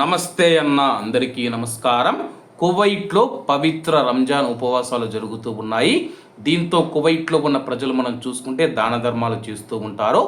నమస్తే అన్న అందరికీ నమస్కారం. కువైట్లో పవిత్ర రంజాన్ ఉపవాసాలు జరుగుతూ ఉన్నాయి. దీంతో కువైట్లో ఉన్న ప్రజలు మనం చూసుకుంటే దాన ధర్మాలు చేస్తూ ఉంటారు.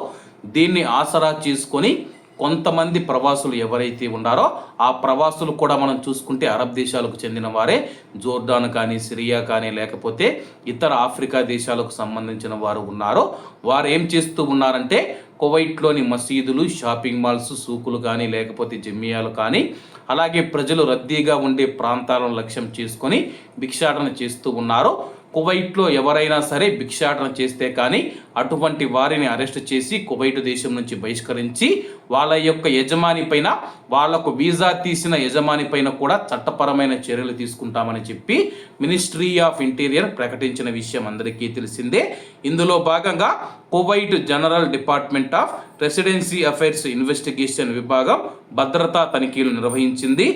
దీన్ని ఆసరా చేసుకొని కొంతమంది ప్రవాసులు ఎవరైతే ఉన్నారో ఆ ప్రవాసులు కూడా మనం చూసుకుంటే అరబ్ దేశాలకు చెందిన వారే జోర్డాన్ కానీ సిరియా కానీ లేకపోతే ఇతర ఆఫ్రికా దేశాలకు సంబంధించిన వారు ఉన్నారో వారు ఏం చేస్తూ ఉన్నారంటే కువైట్లోని మసీదులు షాపింగ్ మాల్స్ సూకులు కానీ లేకపోతే జిమ్మియాలు కానీ అలాగే ప్రజలు రద్దీగా ఉండే ప్రాంతాలను లక్ష్యం చేసుకొని భిక్షాటన చేస్తూ ఉన్నారు. కువైట్లో ఎవరైనా సరే భిక్షాటన చేస్తే కానీ అటువంటి వారిని అరెస్ట్ చేసి కువైట్ దేశం నుంచి బహిష్కరించి వాళ్ళ యొక్క యజమాని పైన వాళ్ళకు వీసా తీసిన యజమాని పైన కూడా చట్టపరమైన చర్యలు తీసుకుంటామని చెప్పి మినిస్ట్రీ ఆఫ్ ఇంటీరియర్ ప్రకటించిన విషయం అందరికీ తెలిసిందే. ఇందులో భాగంగా Kuwait general department of residency affairs investigation విభాగం భద్రతా తనిఖీలు నిర్వహించింది.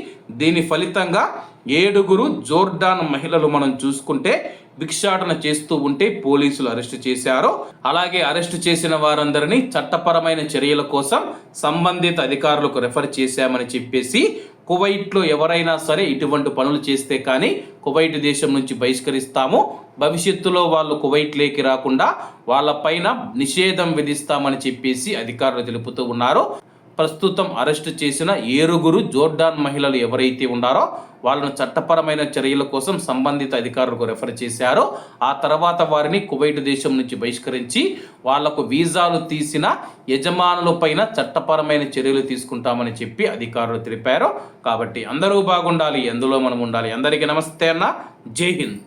దీని ఫలితంగా ఏడుగురు జోర్డాన్ మహిళలు మనం చూసుకుంటే భిక్షాటన చేస్తూ ఉంటే పోలీసులు అరెస్ట్ చేశారు. అలాగే అరెస్ట్ చేసిన వారందరినీ చట్టపరమైన చర్యల కోసం సంబంధిత అధికారులకు రెఫర్ చేశామని చెప్పేసి కువైట్లో ఎవరైనా సరే ఇటువంటి పనులు చేస్తే కానీ కువైట్ దేశం నుంచి బహిష్కరిస్తాము. భవిష్యత్తులో వాళ్ళు కువైట్లోకి రాకుండా వాళ్ళపైన నిషేధం విధిస్తామని చెప్పేసి అధికారులు తెలుపుతూ ఉన్నారు. ప్రస్తుతం అరెస్ట్ చేసిన ఏరుగురు జోర్డాన్ మహిళలు ఎవరైతే ఉన్నారో వాళ్ళను చట్టపరమైన చర్యల కోసం సంబంధిత అధికారులకు రెఫర్ చేశారో. ఆ తర్వాత వారిని కువైట్ దేశం నుంచి బహిష్కరించి వాళ్ళకు వీసాలు తీసిన యజమానులపైన చట్టపరమైన చర్యలు తీసుకుంటామని చెప్పి అధికారులు తెలిపారు. కాబట్టి అందరూ బాగుండాలి ఎందులో మనం ఉండాలి. అందరికీ నమస్తే అన్న. జై హింద్.